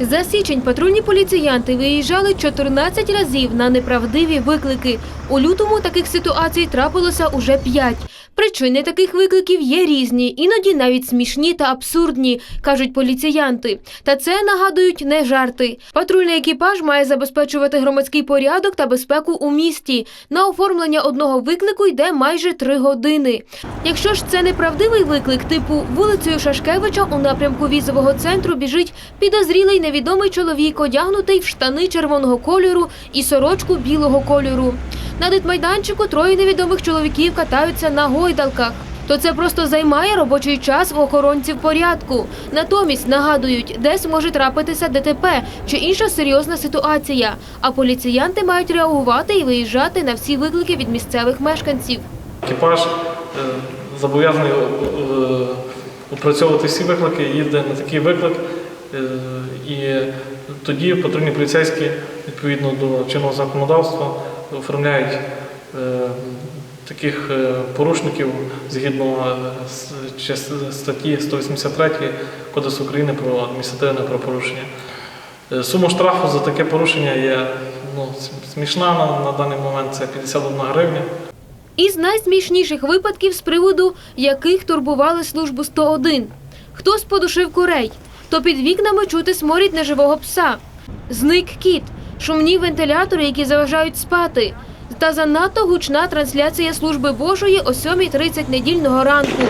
За січень патрульні поліціянти виїжджали 14 разів на неправдиві виклики. У лютому таких ситуацій трапилося уже 5. Причини таких викликів є різні, іноді навіть смішні та абсурдні, кажуть поліціянти. Та це нагадують не жарти. Патрульний екіпаж має забезпечувати громадський порядок та безпеку у місті. На оформлення одного виклику йде майже три години. Якщо ж це неправдивий виклик, типу вулицею Шашкевича у напрямку візового центру біжить підозрілий невідомий чоловік, одягнутий в штани червоного кольору і сорочку білого кольору. На дитмайданчику троє невідомих чоловіків катаються на гойдалках. То це просто займає робочий час у охоронців порядку. Натомість нагадують, десь може трапитися ДТП чи інша серйозна ситуація. А поліціянти мають реагувати і виїжджати на всі виклики від місцевих мешканців. Екіпаж е, зобов'язаний е, опрацьовувати всі виклики, їздить на такий виклик. е, І тоді патрульні поліцейські відповідно до чинного законодавства оформляють е, таких е, порушників згідно е, статті 183 Кодексу України про адміністративне правопорушення. Сума штрафу за таке порушення є ну, смішна на, на даний момент це 51 гривня. Із найсмішніших випадків з приводу яких турбували службу 101. Хтось подушив курей, то під вікнами чути сморід неживого пса. Зник кіт, шумні вентилятори, які заважають спати. Та занадто гучна трансляція служби Божої о 7.30 недільного ранку.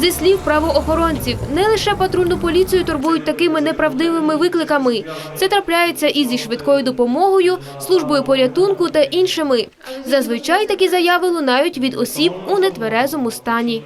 Зі слів правоохоронців, не лише патрульну поліцію турбують такими неправдивими викликами. Це трапляється і зі швидкою допомогою, службою порятунку та іншими. Зазвичай такі заяви лунають від осіб у нетверезому стані.